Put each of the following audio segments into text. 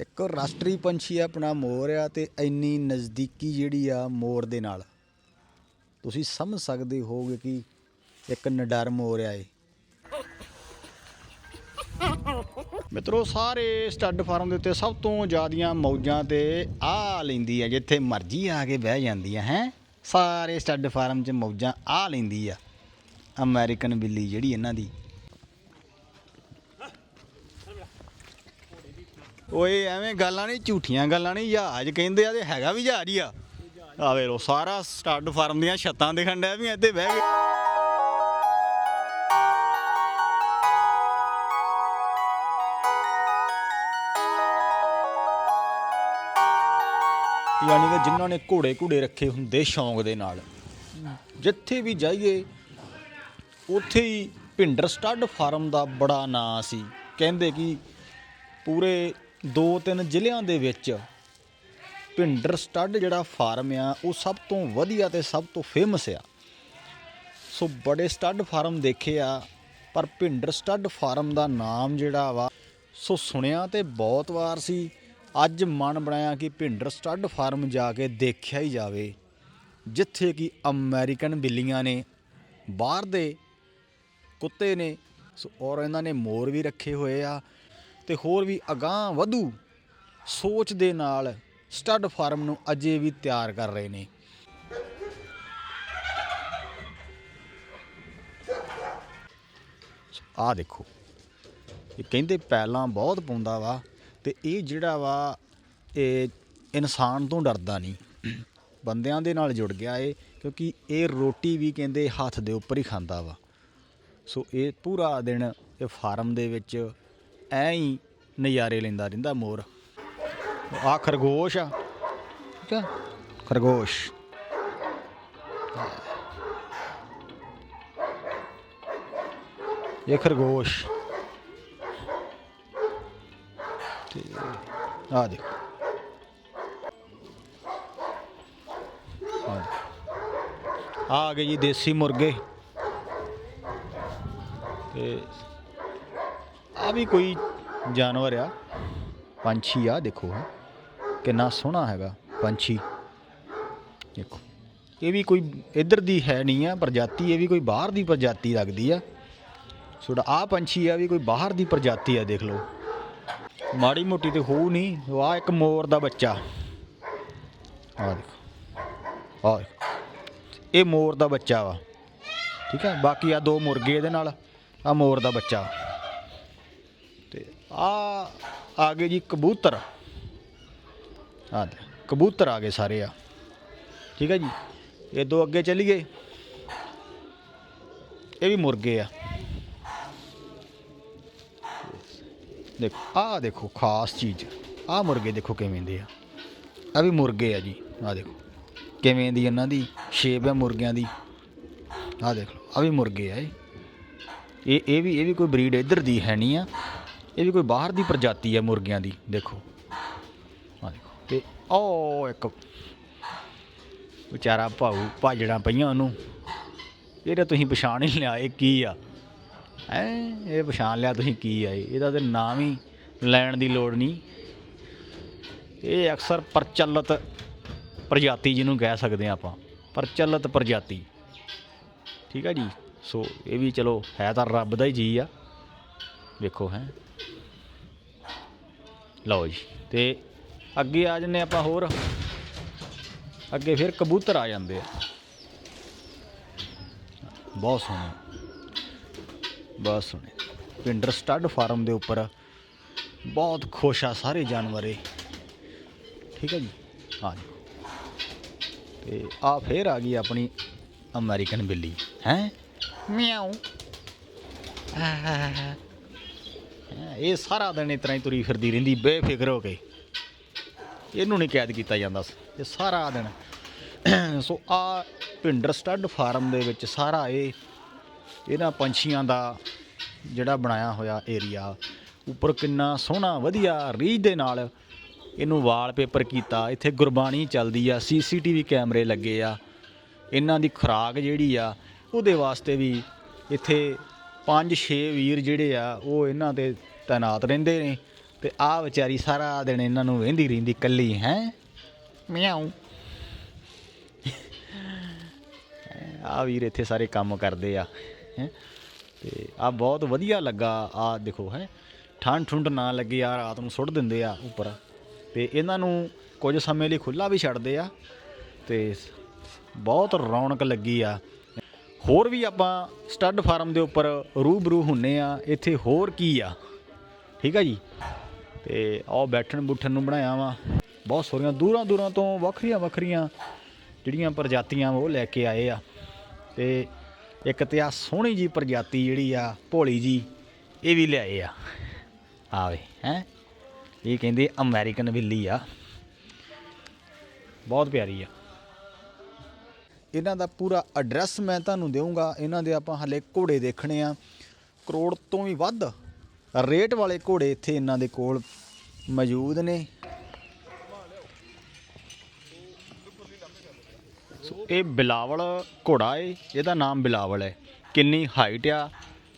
ਇੱਕ ਰਾਸ਼ਟਰੀ ਪੰਛੀ ਆ, ਆਪਣਾ ਮੋਰ ਆ ਤੇ ਇੰਨੀ ਨਜ਼ਦੀਕੀ ਜਿਹੜੀ ਆ ਮੋਰ ਦੇ ਨਾਲ। ਤੁਸੀਂ ਸਮਝ ਸਕਦੇ ਹੋਗੇ ਕਿ ਇੱਕ ਨਡਰ ਮੋਰ ਆ ਇਹ। ਮਿੱਤਰੋ, ਸਾਰੇ ਸਟੱਡ ਫਾਰਮ ਦੇ ਉੱਤੇ ਸਭ ਤੋਂ ਜ਼ਿਆਦੀਆਂ ਮੌਜਾਂ ਤੇ ਆ ਲੈਂਦੀ ਆ, ਜਿੱਥੇ ਮਰਜ਼ੀ ਆ ਕੇ ਬਹਿ ਜਾਂਦੀ ਆ ਹੈ? ਸਾਰੇ ਸਟੱਡ ਫਾਰਮ 'ਚ ਮੌਜਾਂ ਆ ਲੈਂਦੀ ਆ। ਅਮਰੀਕਨ ਬਿੱਲੀ ਜਿਹੜੀ ਇਹਨਾਂ ਦੀ। ਓਏ, ਐਵੇਂ ਗੱਲਾਂ ਨਹੀਂ, ਝੂਠੀਆਂ ਗੱਲਾਂ ਨਹੀਂ, ਜਹਾਜ਼ ਕਹਿੰਦੇ ਆ ਤੇ ਹੈਗਾ ਵੀ ਜਹਾਜ਼ ਹੀ ਆ। ਆ ਵੇ ਲੋ ਸਾਰਾ ਸਟੱਡ ਫਾਰਮ ਦੀਆਂ ਛੱਤਾਂ ਦਿਖਣ ਡਿਆ ਵੀ ਇੱਥੇ ਬਹਿ ਗਏ ਯਾਨੀ ਕਿ ਜਿਨ੍ਹਾਂ ਨੇ ਘੋੜੇ ਘੋੜੇ ਰੱਖੇ ਹੁੰਦੇ ਸ਼ੌਂਕ ਦੇ ਨਾਲ। ਜਿੱਥੇ ਵੀ ਜਾਈਏ, ਉੱਥੇ ਹੀ ਭਿੰਡਰ ਸਟੱਡ ਫਾਰਮ ਦਾ ਬੜਾ ਨਾਂ ਸੀ। ਕਹਿੰਦੇ ਕਿ ਪੂਰੇ ਦੋ ਤਿੰਨ ਜ਼ਿਲ੍ਹਿਆਂ ਦੇ ਵਿੱਚ ਭਿੰਡਰ ਸਟੱਡ ਜਿਹੜਾ ਫਾਰਮ ਆ, ਉਹ ਸਭ ਤੋਂ ਵਧੀਆ ਤੇ ਸਭ ਤੋਂ ਫੇਮਸ ਆ। ਸੋ ਬੜੇ ਸਟੱਡ ਫਾਰਮ ਦੇਖੇ ਆ, ਪਰ ਭਿੰਡਰ ਸਟੱਡ ਫਾਰਮ ਦਾ ਨਾਮ ਜਿਹੜਾ ਵਾ, ਸੋ ਸੁਣਿਆ ਤੇ ਬਹੁਤ ਵਾਰ ਸੀ। ਅੱਜ ਮਨ ਬਣਾਇਆ ਕਿ ਭਿੰਡਰ ਸਟੱਡ ਫਾਰਮ ਜਾ ਕੇ ਦੇਖਿਆ ਹੀ ਜਾਵੇ, ਜਿੱਥੇ ਕਿ ਅਮਰੀਕਨ ਬਿੱਲੀਆਂ ਨੇ, ਬਾਹਰ ਦੇ ਕੁੱਤੇ ਨੇ, ਸੋ ਔਰ ਇਹਨਾਂ ਨੇ ਮੋਰ ਵੀ ਰੱਖੇ ਹੋਏ ਆ। ਤੇ ਹੋਰ ਵੀ ਅਗਾਹ ਵਧੂ, ਸੋਚ ਦੇ ਨਾਲ ਸਟੱਡ ਫਾਰਮ ਨੂੰ ਅਜੇ ਵੀ ਤਿਆਰ ਕਰ ਰਹੇ ਨੇ। ਆਹ ਦੇਖੋ, ਇਹ ਕਹਿੰਦੇ ਪੈਲਾਂ ਬਹੁਤ ਪਾਉਂਦਾ ਵਾ ਤੇ ਇਹ ਜਿਹੜਾ ਵਾ, ਇਹ ਇਨਸਾਨ ਤੋਂ ਡਰਦਾ ਨਹੀਂ। ਬੰਦਿਆਂ ਦੇ ਨਾਲ ਜੁੜ ਗਿਆ ਏ ਕਿਉਂਕਿ ਇਹ ਰੋਟੀ ਵੀ ਕਹਿੰਦੇ ਹੱਥ ਦੇ ਉੱਪਰ ਹੀ ਖਾਂਦਾ ਵਾ। ਸੋ ਇਹ ਪੂਰਾ ਦਿਨ ਇਹ ਫਾਰਮ ਦੇ ਵਿੱਚ ਐਂ ਹੀ ਨਜ਼ਾਰੇ ਲੈਂਦਾ ਰਹਿੰਦਾ ਮੋਰ। ਆ ਖਰਗੋਸ਼ ਆ। ਠੀਕ ਆ? ਖਰਗੋਸ਼। ਇਹ ਖਰਗੋਸ਼। ਤੇ ਆ ਦੇਖੋ। ਆ ਗਏ ਜੀ ਦੇਸੀ ਮੁਰਗੇ। ਤੇ ਆ ਵੀ ਕੋਈ ਜਾਨਵਰ ਆ। ਪੰਛੀ ਆ, ਦੇਖੋ ਕਿੰਨਾ ਸੋਹਣਾ ਹੈਗਾ ਪੰਛੀ। ਦੇਖੋ, ਇਹ ਵੀ ਕੋਈ ਇੱਧਰ ਦੀ ਹੈ ਨਹੀਂ ਆ, ਪ੍ਰਜਾਤੀ, ਇਹ ਵੀ ਕੋਈ ਬਾਹਰ ਦੀ ਪ੍ਰਜਾਤੀ ਲੱਗਦੀ ਆ। ਛੋੜਾ ਆ ਪੰਛੀ ਆ ਵੀ ਕੋਈ ਬਾਹਰ ਦੀ ਪ੍ਰਜਾਤੀ ਆ, ਦੇਖ ਲਓ। ਮਾੜੀ ਮੋਟੀ ਤੇ ਹੋਊ ਨਹੀਂ ਆ ਇੱਕ ਮੋਰ ਦਾ ਬੱਚਾ। ਆ ਦੇਖੋ ਆ ਇਹ ਮੋਰ ਦਾ ਬੱਚਾ ਵਾ। ਠੀਕ ਹੈ ਬਾਕੀ ਆ ਦੋ ਮੁਰਗੇ ਇਹਦੇ ਨਾਲ, ਆ ਮੋਰ ਦਾ ਬੱਚਾ। ਆ ਆ ਗਏ ਜੀ ਕਬੂਤਰ। ਆ ਦੇ ਕਬੂਤਰ ਆ ਗਏ ਸਾਰੇ ਆ। ਠੀਕ ਹੈ ਜੀ? ਇਹ ਦੋ ਅੱਗੇ ਚੱਲੀਏ ਇਹ ਵੀ ਮੁਰਗੇ ਆ। ਦੇਖੋ ਆ ਦੇਖੋ ਖਾਸ ਚੀਜ਼। ਆ ਮੁਰਗੇ ਦੇਖੋ ਕਿਵੇਂ ਦੇ ਆ। ਆ ਵੀ ਮੁਰਗੇ ਆ ਜੀ। ਆ ਦੇਖੋ ਕਿਵੇਂ ਦੀ ਇਹਨਾਂ ਦੀ ਸ਼ੇਪ ਹੈ ਮੁਰਗਿਆਂ ਦੀ। ਆ ਦੇਖ ਲਓ, ਆ ਵੀ ਮੁਰਗੇ ਆ ਇਹ। ਇਹ ਇਹ ਵੀ ਇਹ ਵੀ ਕੋਈ ਬਰੀਡ ਇੱਧਰ ਦੀ ਹੈ ਨਹੀਂ ਆ। ਇਹ ਵੀ ਕੋਈ ਬਾਹਰ ਦੀ ਪ੍ਰਜਾਤੀ ਹੈ ਮੁਰਗਿਆਂ ਦੀ, ਦੇਖੋ। ਆ ਦੇਖੋ, ਤੇ ਉਹ ਇੱਕ ਵਿਚਾਰਾ ਭਾਊ ਭਾਜੜਾਂ ਪਈਆਂ ਉਹਨੂੰ। ਇਹਦਾ ਤੁਸੀਂ ਪਛਾਣ ਹੀ ਲਿਆ, ਇਹ ਕੀ ਆ? ਐ ਇਹ ਪਛਾਣ ਲਿਆ ਤੁਸੀਂ ਕੀ ਆ ਇਹਦਾ ਤੇ ਨਾਮ ਹੀ ਲੈਣ ਦੀ ਲੋੜ ਨਹੀਂ। ਇਹ ਅਕਸਰ ਪ੍ਰਚਲਿਤ ਪ੍ਰਜਾਤੀ ਜਿਹਨੂੰ ਕਹਿ ਸਕਦੇ ਆ ਆਪਾਂ, ਪ੍ਰਚਲਿਤ ਪ੍ਰਜਾਤੀ। ਠੀਕ ਆ ਜੀ? ਸੋ ਇਹ ਵੀ ਚਲੋ ਹੈ ਤਾਂ ਰੱਬ ਦਾ ਹੀ ਜੀ ਆ। ਵੇਖੋ ਹੈ। ਲਓ ਜੀ, ਤੇ ਅੱਗੇ ਆ ਜੰਨੇ ਆਪਾਂ ਹੋਰ। ਅੱਗੇ ਫਿਰ ਕਬੂਤਰ ਆ ਜਾਂਦੇ ਆ। ਬਹੁਤ ਸੋਹਣੇ। ਬਹੁਤ ਸੋਹਣੇ। ਪਿੰਡਰ ਸਟੱਡ ਫਾਰਮ ਦੇ ਉੱਪਰ। ਬਹੁਤ ਖੁਸ਼ ਆ ਸਾਰੇ ਜਾਨਵਰ ਇਹ। ਠੀਕ ਹੈ ਜੀ? ਹਾਂ ਜੀ ਤੇ ਆ ਫੇਰ ਆ ਗਈ ਆਪਣੀ ਅਮਰੀਕਨ ਬਿੱਲੀ। ਹੈ? ਮਿਆਉ ਇਹ ਸਾਰਾ ਦਿਨ ਇਸ ਤਰ੍ਹਾਂ ਹੀ ਤੁਰੀ ਫਿਰਦੀ ਰਹਿੰਦੀ, ਬੇਫਿਕਰ ਹੋ ਕੇ। ਇਹਨੂੰ ਨਹੀਂ ਕੈਦ ਕੀਤਾ ਜਾਂਦਾ ਇਹ ਸਾਰਾ ਦਿਨ। ਸੋ ਆ ਭਿੰਡਰ ਸਟੱਡ ਫਾਰਮ ਦੇ ਵਿੱਚ ਸਾਰਾ ਇਹ, ਇਹਨਾਂ ਪੰਛੀਆਂ ਦਾ ਜਿਹੜਾ ਬਣਾਇਆ ਹੋਇਆ ਏਰੀਆ, ਉੱਪਰ ਕਿੰਨਾ ਸੋਹਣਾ, ਵਧੀਆ ਰੀਝ ਦੇ ਨਾਲ ਇਹਨੂੰ ਵਾਲਪੇਪਰ ਕੀਤਾ। ਇੱਥੇ ਗੁਰਬਾਣੀ ਚੱਲਦੀ ਆ, ਸੀਸੀਟੀਵੀ ਕੈਮਰੇ ਲੱਗੇ ਆ। ਇਹਨਾਂ ਦੀ ਖੁਰਾਕ ਜਿਹੜੀ ਆ, ਉਹਦੇ ਵਾਸਤੇ ਵੀ ਇੱਥੇ 5-6 ਵੀਰ ਜਿਹੜੇ ਆ, ਉਹ ਇਹਨਾਂ ਤੇ ਤਾਇਨਾਤ ਰਹਿੰਦੇ ਨੇ ਤੇ ਆ ਵਿਚਾਰੀ ਸਾਰਾ ਦਿਨ ਇਹਨਾਂ ਨੂੰ ਵਹਿੰਦੀ ਰਹਿੰਦੀ ਕੱਲੀ ਹੈ? ਮਿਆਉ ਆ ਵੀਰ ਇੱਥੇ ਸਾਰੇ ਕੰਮ ਕਰਦੇ ਆ, ਹੈਂ? ਤੇ ਆ ਬਹੁਤ ਵਧੀਆ ਲੱਗਾ ਆ ਦੇਖੋ, ਹੈ? ਠੰਡ ਠੁੰਡ ਨਾ ਲੱਗੇ ਆ ਰਾਤ ਨੂੰ ਸੁੱਟ ਦਿੰਦੇ ਆ ਉੱਪਰ। ਤੇ ਇਹਨਾਂ ਨੂੰ ਕੁਝ ਸਮੇਂ ਲਈ ਖੁੱਲਾ ਵੀ ਛੱਡਦੇ ਆ, ਤੇ ਬਹੁਤ ਰੌਣਕ ਲੱਗੀ ਆ। ਹੋਰ ਵੀ ਆਪਾਂ ਸਟੱਡ ਫਾਰਮ ਦੇ ਉੱਪਰ ਰੂਬਰੂ ਹੁੰਨੇ ਆ, ਇੱਥੇ ਹੋਰ ਕੀ ਆ? ਠੀਕ ਆ ਜੀ? ਤੇ ਆਹ ਬੈਠਣ ਬੁੱਠਣ ਨੂੰ ਬਣਾਇਆ ਵਾ। ਬਹੁਤ ਸੋਹਣੀਆਂ, ਦੂਰਾਂ ਦੂਰਾਂ ਤੋਂ ਵੱਖਰੀਆਂ ਵੱਖਰੀਆਂ ਜਿਹੜੀਆਂ ਪ੍ਰਜਾਤੀਆਂ ਉਹ ਲੈ ਕੇ ਆਏ ਆ। ਤੇ ਇੱਕ ਤੇ ਆ ਸੋਹਣੀ ਜੀ ਪ੍ਰਜਾਤੀ ਜਿਹੜੀ ਆ, ਭੋਲੀ ਜੀ, ਇਹ ਵੀ ਲਿਆਏ ਆ। ਆਵੇ, ਹੈ? ਇਹ ਕਹਿੰਦੇ ਅਮਰੀਕਨ ਬਿੱਲੀ ਆ। ਬਹੁਤ ਪਿਆਰੀ ਆ। ਇਹਨਾਂ ਦਾ ਪੂਰਾ ਐਡਰੈਸ ਮੈਂ ਤੁਹਾਨੂੰ ਦੇਵਾਂਗਾ ਇਹਨਾਂ ਦੇ ਆਪਾਂ ਹਲੇ ਘੋੜੇ ਦੇਖਣੇ ਆ। ਕਰੋੜ ਤੋਂ ਵੀ ਵੱਧ ਰੇਟ ਵਾਲੇ ਘੋੜੇ ਇੱਥੇ ਇਹਨਾਂ ਦੇ ਕੋਲ ਮੌਜੂਦ ਨੇ। ਸੋ ਇਹ ਬਿਲਾਵਲ ਘੋੜਾ ਏ, ਇਹਦਾ ਨਾਮ ਬਿਲਾਵਲ ਹੈ ਕਿੰਨੀ ਹਾਈਟ ਆ,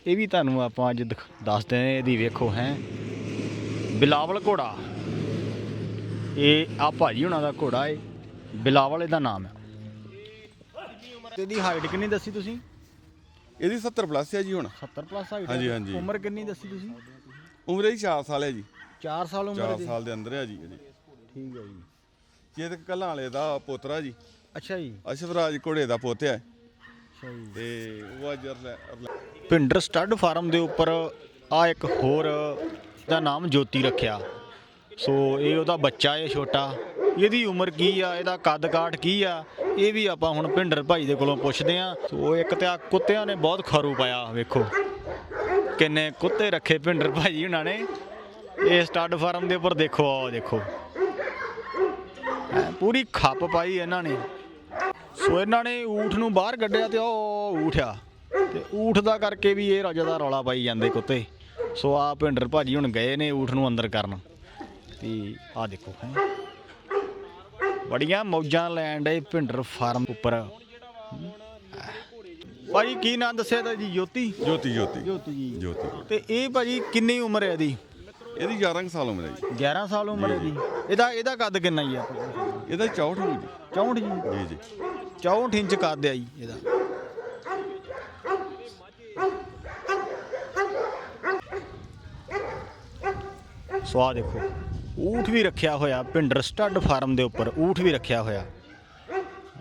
ਇਹ ਵੀ ਤੁਹਾਨੂੰ ਆਪਾਂ ਅੱਜ ਦਿਖ- ਦੱਸਦੇ ਨੇ ਇਹਦੀ ਵੇਖੋ ਹੈ। ਬਿਲਾਵਲ ਘੋੜਾ। ਇਹ ਆ ਭਾਜੀ ਹੁਣਾਂ ਦਾ ਘੋੜਾ ਏ। ਬਿਲਾਵਲ ਇਹਦਾ ਨਾਮ ਹੈ ਇਹਦੀ ਹਾਈਟ ਕਿੰਨੀ ਦੱਸੀ ਤੁਸੀਂ? ਇਹਦੀ 70 ਪਲੱਸ ਹੈ ਜੀ ਹੁਣ। 70 ਪਲੱਸ ਹਾਈਟ ਹਾਂਜੀ, ਹਾਂਜੀ। ਉਮਰ ਕਿੰਨੀ ਦੱਸੀ ਤੁਸੀਂ? ਉਮਰ ਇਹਦੀ 4 ਸਾਲ ਹੈ ਜੀ। 4 ਸਾਲ ਉਮਰ 4 ਦੀ ਸਾਲ ਦੇ ਅੰਦਰ ਹੈ ਜੀ ਇਹਦੀ। ਠੀਕ ਹੈ ਜੀ। ਚੇਤਕ ਕੱਲਾਂ ਵਾਲੇ ਦਾ ਪੋਤਰਾ ਜੀ। ਅੱਛਾ ਜੀ। ਅਸ਼ਫ ਰਾਜ ਘੋੜੇ ਦਾ ਪੋਤਿਆ ਹੈ ਅੱਛਾ ਜੀ। ਤੇ ਉਹ ਅੱਜ ਭਿੰਡਰ ਸਟੱਡ ਫਾਰਮ ਦੇ ਉੱਪਰ ਆ ਇੱਕ ਹੋਰ ਦਾ ਨਾਮ ਜੋਤੀ ਰੱਖਿਆ। ਸੋ ਇਹ ਉਹਦਾ ਬੱਚਾ ਹੈ ਛੋਟਾ। ਇਹਦੀ ਉਮਰ ਕੀ ਆ? ਇਹਦਾ ਕੱਦ ਕਾਠ ਕੀ ਆ? ਇਹ ਵੀ ਆਪਾਂ ਹੁਣ ਭਿੰਡਰ ਭਾਈ ਦੇ ਕੋਲੋਂ ਪੁੱਛਦੇ ਆ। ਸੋ ਇੱਕ ਤੇ ਆ ਕੁੱਤਿਆਂ ਨੇ ਬਹੁਤ ਖਰੂ ਪਾਇਆ, ਵੇਖੋ। ਕਿੰਨੇ ਕੁੱਤੇ ਰੱਖੇ ਭਿੰਡਰ ਭਾਈ ਉਹਨਾਂ ਨੇ। ਇਹ ਸਟੱਡ ਫਾਰਮ ਦੇ ਉੱਪਰ ਦੇਖੋ ਆਓ ਦੇਖੋ। ਪੂਰੀ ਖੱਪ ਪਾਈ ਇਹਨਾਂ ਨੇ। ਸੋ ਇਹਨਾਂ ਨੇ ਊਠ ਨੂੰ ਬਾਹਰ ਕੱਢਿਆ ਤੇ ਉਹ ਊਠ ਆ ਤੇ ਊਠ ਦਾ ਕਰਕੇ ਵੀ ਇਹ ਰਾਜਾ ਦਾ ਰੌਲਾ ਪਾਈ ਜਾਂਦੇ ਕੁੱਤੇ। ਸੋ ਆ ਭਿੰਡਰ ਭਾਜੀ ਹੁਣ ਗਏ ਨੇ ਊਠ ਨੂੰ ਅੰਦਰ ਕਰਨ। ਤੇ ਆ ਦੇਖੋ ਹੈ। ਬੜੀਆਂ ਮੌਜਾਂ ਲੈਣ ਦੇ ਭਿੰਡਰ ਫਾਰਮ ਉੱਪਰ। ਭਾਜੀ ਕੀ ਨਾਂ ਦੱਸਿਆ ਤਾ ਜੀ? ਜੋਤੀ? ਜੋਤੀ ਜੋਤੀ। ਜੋਤੀ ਜੀ। ਜੋਤੀ। ਤੇ ਇਹ ਭਾਜੀ ਕਿੰਨੀ ਉਮਰ ਹੈ ਇਹਦੀ? ਇਹਦੀ 11 ਕੁ ਸਾਲ ਉਮਰ ਹੈ ਜੀ। 11 ਸਾਲ ਉਮਰ ਹੈ ਇਹਦੀ। ਇਹਦਾ ਇਹਦਾ ਕੱਦ ਕਿੰਨਾ ਹੀ ਆ ਇਹਦਾ 64 ਹੋਊ 64 ਜੀ। ਜੀ ਜੀ। ਜੀ 64 ਇੰਚ ਕੱਦ ਆ ਜੀ ਇਹਦਾ। ਸੋ ਆਹ ਦੇਖੋ। ਊਠ ਵੀ ਰੱਖਿਆ ਹੋਇਆ ਪਿੰਡਰ ਸਟੱਡ ਫਾਰਮ ਦੇ ਉੱਪਰ ਊਠ ਵੀ ਰੱਖਿਆ ਹੋਇਆ।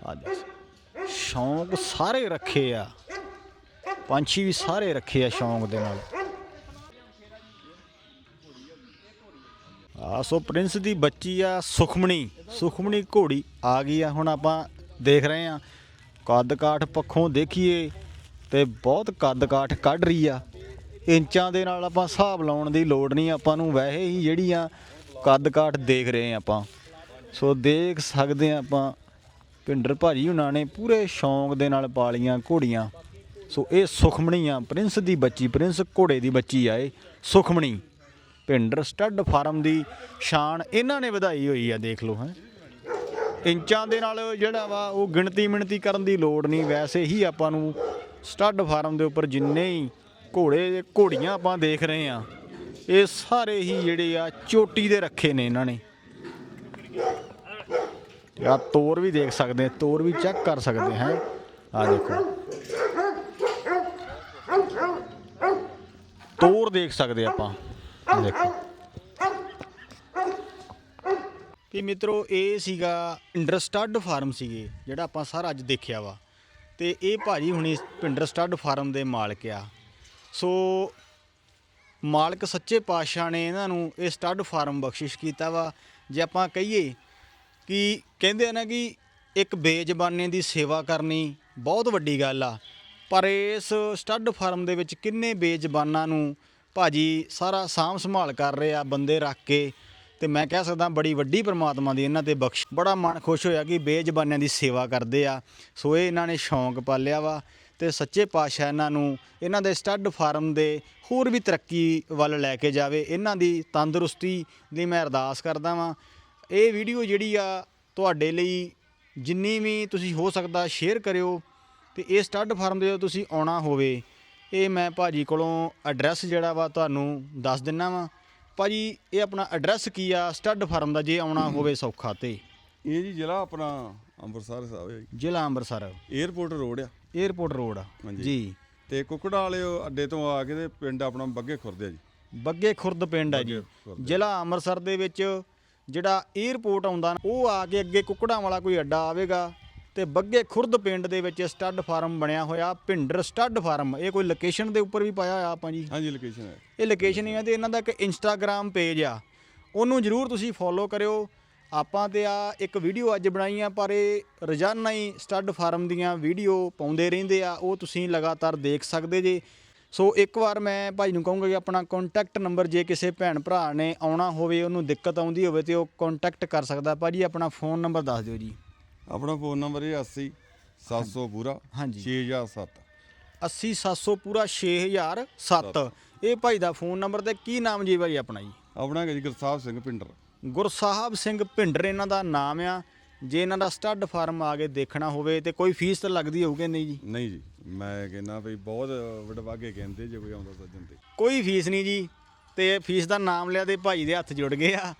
ਆ ਦੇਖ, ਸ਼ੌਂਕ ਸਾਰੇ ਰੱਖੇ ਆ। ਪੰਛੀ ਵੀ ਸਾਰੇ ਰੱਖੇ ਆ ਸ਼ੌਂਕ ਦੇ ਨਾਲ। ਆ ਸੋ ਪ੍ਰਿੰਸ ਦੀ ਬੱਚੀ ਆ ਸੁਖਮਣੀ ਸੁਖਮਣੀ ਘੋੜੀ ਆ ਗਈ ਆ। ਹੁਣ ਆਪਾਂ ਦੇਖ ਰਹੇ ਆ, ਕੱਦ ਕਾਠ ਪੱਖੋਂ ਦੇਖੀਏ ਤੇ ਬਹੁਤ ਕੱਦ ਕਾਠ ਕੱਢ ਰਹੀ ਆ। ਇੰਚਾਂ ਦੇ ਨਾਲ ਆਪਾਂ ਹਿਸਾਬ ਲਾਉਣ ਦੀ ਲੋੜ ਨਹੀਂ, ਆਪਾਂ ਨੂੰ ਵੈਸੇ ਹੀ ਜਿਹੜੀਆਂ ਕੱਦ ਕਾਠ ਦੇਖ ਰਹੇ ਆ ਆਪਾਂ। ਸੋ ਦੇਖ ਸਕਦੇ ਆ ਆਪਾਂ ਪਿੰਡਰ ਭਾਜੀ ਉਹਨਾਂ ਨੇ ਪੂਰੇ ਸ਼ੌਂਕ ਦੇ ਨਾਲ ਪਾਲੀਆਂ ਘੋੜੀਆਂ। ਸੋ ਇਹ ਸੁਖਮਣੀ ਆ, ਪ੍ਰਿੰਸ ਦੀ ਬੱਚੀ, ਪ੍ਰਿੰਸ ਘੋੜੇ ਦੀ ਬੱਚੀ ਆ ਇਹ, ਸੁਖਮਣੀ। ਭਿੰਡਰ ਸਟੱਡ ਫਾਰਮ ਦੀ ਸ਼ਾਨ ਇਹਨਾਂ ਨੇ ਵਧਾਈ ਹੋਈ ਆ, ਦੇਖ ਲਓ ਹੈ। ਇੰਚਾਂ ਦੇ ਨਾਲ ਜਿਹੜਾ ਵਾ, ਉਹ ਗਿਣਤੀ ਮਿਣਤੀ ਕਰਨ ਦੀ ਲੋੜ ਨਹੀਂ। ਵੈਸੇ ਹੀ ਆਪਾਂ ਨੂੰ ਸਟੱਡ ਫਾਰਮ ਦੇ ਉੱਪਰ ਜਿੰਨੇ ਹੀ ਘੋੜੇ, ਘੋੜੀਆਂ ਆਪਾਂ ਦੇਖ ਰਹੇ ਆ ਇਹ ਸਾਰੇ ਹੀ ਜਿਹੜੇ ਆ ਚੋਟੀ ਦੇ ਰੱਖੇ ਨੇ ਇਹਨਾਂ ਨੇ। ਤੇ ਆ ਤੋਰ ਵੀ ਦੇਖ ਸਕਦੇ ਆ ਤੋਰ ਵੀ ਚੈੱਕ ਕਰ ਸਕਦੇ ਹੈ। ਆ ਦੇਖੋ। ਤੋਰ ਦੇਖ ਸਕਦੇ ਆਪਾਂ। ਦੇਖੋ। ਕਿ ਮਿੱਤਰੋ, ਇਹ ਸੀਗਾ ਇੰਡਰਸਟੱਡ ਫਾਰਮ ਸੀਗੇ, ਜਿਹੜਾ ਆਪਾਂ ਸਾਰਾ ਅੱਜ ਦੇਖਿਆ ਵਾ। ਤੇ ਇਹ ਭਾਜੀ ਹੁਣੀ ਪਿੰਡਰ ਸਟੱਡ ਫਾਰਮ ਦੇ ਮਾਲਕ ਆ। ਸੋ ਮਾਲਕ ਸੱਚੇ ਪਾਤਸ਼ਾਹ ਨੇ ਇਹਨਾਂ ਨੂੰ ਇਹ ਸਟੱਡ ਫਾਰਮ ਬਖਸ਼ਿਸ਼ ਕੀਤਾ ਵਾ। ਜੇ ਆਪਾਂ ਕਹੀਏ ਕਿ ਕਹਿੰਦੇ ਆ ਨਾ ਕਿ ਇੱਕ ਬੇਜ਼ਬਾਨੇ ਦੀ ਸੇਵਾ ਕਰਨੀ ਬਹੁਤ ਵੱਡੀ ਗੱਲ ਆ। ਪਰ ਇਸ ਸਟੱਡ ਫਾਰਮ ਦੇ ਵਿੱਚ ਕਿੰਨੇ ਬੇਜ਼ਬਾਨਾਂ ਨੂੰ ਭਾਜੀ ਸਾਰਾ ਸਾਂਭ ਸੰਭਾਲ ਕਰ ਰਹੇ ਆ ਬੰਦੇ ਰੱਖ ਕੇ ਤੇ ਮੈਂ ਕਹਿ ਸਕਦਾ ਬੜੀ ਵੱਡੀ ਪ੍ਰਮਾਤਮਾ ਦੀ ਇਹਨਾਂ ਤੇ ਬਖਸ਼, ਬੜਾ ਮਨ ਖੁਸ਼ ਹੋਇਆ ਕਿ ਬੇਜ਼ਬਾਨਿਆਂ ਦੀ ਸੇਵਾ ਕਰਦੇ ਆ। ਸੋ ਇਹ ਇਹਨਾਂ ਨੇ ਸ਼ੌਂਕ ਪਾਲਿਆ ਵਾ। ਤੇ ਸੱਚੇ ਪਾਤਸ਼ਾਹ ਇਹਨਾਂ ਨੂੰ ਇਹਨਾਂ ਦੇ ਸਟੱਡ ਫਾਰਮ ਦੇ ਹੋਰ ਵੀ ਤਰੱਕੀ ਵੱਲ ਲੈ ਕੇ ਜਾਵੇ ਇਹਨਾਂ ਦੀ ਤੰਦਰੁਸਤੀ ਲਈ ਮੈਂ ਅਰਦਾਸ ਕਰਦਾ ਵਾਂ। ਇਹ ਵੀਡੀਓ ਜਿਹੜੀ ਆ ਤੁਹਾਡੇ ਲਈ ਜਿੰਨੀ ਵੀ ਤੁਸੀਂ ਹੋ ਸਕਦਾ ਸ਼ੇਅਰ ਕਰਿਓ ਤੇ ਇਹ ਸਟੱਡ ਫਾਰਮ ਦੇ ਤੁਸੀਂ ਆਉਣਾ ਹੋਵੇ ਇਹ ਮੈਂ ਭਾਜੀ ਕੋਲੋਂ ਐਡਰੈਸ ਜਿਹੜਾ ਵਾ ਤੁਹਾਨੂੰ ਦੱਸ ਦਿੰਨਾ ਵਾਂ। ਭਾਜੀ ਇਹ ਆਪਣਾ ਐਡਰੈਸ ਕੀ ਆ? ਸਟੱਡ ਫਾਰਮ ਦਾ ਜੇ ਆਉਣਾ ਹੋਵੇ ਸੌਖਾ ਤੇ। ਇਹ ਜੀ ਜ਼ਿਲ੍ਹਾ ਆਪਣਾ ਅੰਮ੍ਰਿਤਸਰ ਸਾਹਿਬ ਹੈ ਜੀ। ਜ਼ਿਲ੍ਹਾ ਅੰਮ੍ਰਿਤਸਰ। 에ਅਰਪੋਰਟ ਰੋਡ ਆ। 에ਅਰਪੋਰਟ ਰੋਡ ਹਾਂਜੀ। ਜੀ। ਤੇ ਕੁਕੜਾ ਵਾਲੇ ਉਹ ਅੱਡੇ ਤੋਂ ਆ ਕੇ ਤੇ ਪਿੰਡ ਆਪਣਾ ਬੱਗੇ ਖੁਰਦੇ ਆ ਜੀ। ਬੱਗੇ ਖੁਰਦ ਪਿੰਡ ਹੈ ਜੀ। ਖੁਰਦ। ਜ਼ਿਲ੍ਹਾ ਅੰਮ੍ਰਿਤਸਰ ਦੇ ਵਿੱਚ ਜਿਹੜਾ 에ਅਰਪੋਰਟ ਆਉਂਦਾ ਨਾ, ਉਹ ਆ ਕੇ ਅੱਗੇ ਕੁੱਕੜਾਂ ਵਾਲਾ ਕੋਈ ਅੱਡਾ ਆਵੇਗਾ ਤੇ ਬੱਗੇ ਖੁਰਦ ਪਿੰਡ ਦੇ ਵਿੱਚ ਸਟੱਡ ਫਾਰਮ ਬਣਿਆ ਹੋਇਆ ਭਿੰਡਰ ਸਟੱਡ ਫਾਰਮ ਇਹ ਕੋਈ ਲੋਕੇਸ਼ਨ ਦੇ ਉੱਪਰ ਵੀ ਪਾਇਆ ਹੋਇਆ ਆਪਾਂ ਜੀ। ਹਾਂਜੀ ਲੋਕੇਸ਼ਨ ਹੈ। ਇਹ ਲੋਕੇਸ਼ਨ ਹੀ ਆ ਤੇ ਇਹਨਾਂ ਦਾ ਇੱਕ ਇੰਸਟਾਗ੍ਰam ਪੇਜ ਆ। ਉਹਨੂੰ ਜਰੂਰ ਤੁਸੀਂ ਫੋਲੋ ਕਰਿਓ। ਆਪਾਂ ਤੇ ਆ ਇੱਕ ਵੀਡੀਓ ਅੱਜ ਬਣਾਈ ਆ ਪਰ ਇਹ ਰੋਜ਼ਾਨਾ ਹੀ ਸਟੱਡ ਫਾਰਮ ਦੀਆਂ ਵੀਡੀਓ ਪਾਉਂਦੇ ਰਹਿੰਦੇ ਆ ਉਹ ਤੁਸੀਂ ਲਗਾਤਾਰ ਦੇਖ ਸਕਦੇ ਜੇ। ਸੋ ਇੱਕ ਵਾਰ ਮੈਂ ਭਾਈ ਨੂੰ ਕਹੂੰਗਾ ਕਿ ਆਪਣਾ ਕੰਟੈਕਟ ਨੰਬਰ ਜੇ ਕਿਸੇ ਭੈਣ ਭਰਾ ਨੇ ਆਉਣਾ ਹੋਵੇ ਉਹਨੂੰ ਦਿੱਕਤ ਆਉਂਦੀ ਹੋਵੇ ਤੇ ਉਹ ਕੰਟੈਕਟ ਕਰ ਸਕਦਾ। ਭਾਜੀ ਆਪਣਾ ਫੋਨ ਨੰਬਰ ਦੱਸ ਦਿਓ ਜੀ। ਆਪਣਾ ਫੋਨ ਨੰਬਰ ਇਹ 80 700 ਪੂਰਾ ਹਾਂਜੀ। 6007 80700 ਪੂਰਾ 6007 ਇਹ ਭਾਈ ਦਾ ਫੋਨ ਨੰਬਰ ਤੇ ਕੀ ਨਾਮ ਜੀ ਭਾਈ ਆਪਣਾ ਜੀ? ਆਪਣਾ ਹੈਗਾ ਜੀ ਗੁਰਸਾਹਿਬ ਸਿੰਘ ਪਿੰਡਰ। ਗੁਰਸਾਹਿਬ ਸਿੰਘ ਭਿੰਡਰ ਇਹਨਾਂ ਦਾ ਨਾਮ ਆ। ਜੇ ਇਹਨਾਂ ਦਾ ਸਟੱਡ ਫਾਰਮ ਆ ਕੇ ਦੇਖਣਾ ਹੋਵੇ ਤੇ ਕੋਈ ਫੀਸ ਤਾਂ ਲੱਗਦੀ ਹੋਊਗੀ ਨਹੀਂ ਜੀ? ਨਹੀਂ ਜੀ ਮੈਂ ਕਹਿੰਦਾ ਵੀ ਬਹੁਤ ਵਡਵਾਗੇ ਕਹਿੰਦੇ ਜੇ ਕੋਈ ਆਉਂਦਾ ਸੱਜਣ ਤੇ ਕੋਈ ਫੀਸ ਨਹੀਂ ਜੀ ਤੇ ਫੀਸ ਦਾ ਨਾਮ ਲਿਆ ਤੇ ਭਾਈ ਦੇ ਹੱਥ ਜੁੜ ਗਏ ਆ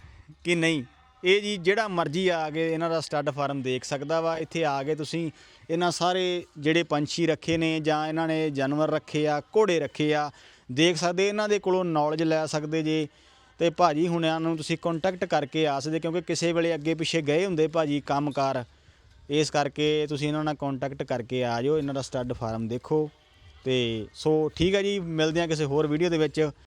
ਕਿ ਨਹੀਂ? ਇਹ ਜੀ ਜਿਹੜਾ ਮਰਜ਼ੀ ਆ ਕੇ ਇਹਨਾਂ ਦਾ ਸਟੱਡ ਫਾਰਮ ਦੇਖ ਸਕਦਾ ਵਾ ਇੱਥੇ ਆ ਕੇ ਤੁਸੀਂ ਇਹਨਾਂ ਸਾਰੇ ਜਿਹੜੇ ਪੰਛੀ ਰੱਖੇ ਨੇ ਜਾਂ ਇਹਨਾਂ ਨੇ ਜਾਨਵਰ ਰੱਖੇ ਆ ਘੋੜੇ ਰੱਖੇ ਆ ਦੇਖ ਸਕਦੇ ਇਹਨਾਂ ਦੇ ਕੋਲੋਂ ਨੌਲੇਜ ਲੈ ਸਕਦੇ ਜੇ। ਤੇ ਭਾਜੀ ਹੁਣਿਆਂ ਨੂੰ ਤੁਸੀਂ ਕੰਟੈਕਟ ਕਰਕੇ ਆ ਸਕਦੇ ਕਿਉਂਕਿ ਕਿਸੇ ਵੇਲੇ ਅੱਗੇ ਪਿੱਛੇ ਗਏ ਹੁੰਦੇ ਭਾਜੀ ਕੰਮਕਾਰ, ਇਸ ਕਰਕੇ ਤੁਸੀਂ ਇਹਨਾਂ ਨਾਲ ਕੰਟੈਕਟ ਕਰਕੇ ਆ ਜਾਓ, ਇਹਨਾਂ ਦਾ ਸਟੱਡ ਫਾਰਮ ਦੇਖੋ ਤੇ ਸੋ ਠੀਕ ਹੈ ਜੀ, ਮਿਲਦੇ ਹਾਂ ਕਿਸੇ ਹੋਰ ਵੀਡੀਓ ਦੇ ਵਿੱਚ।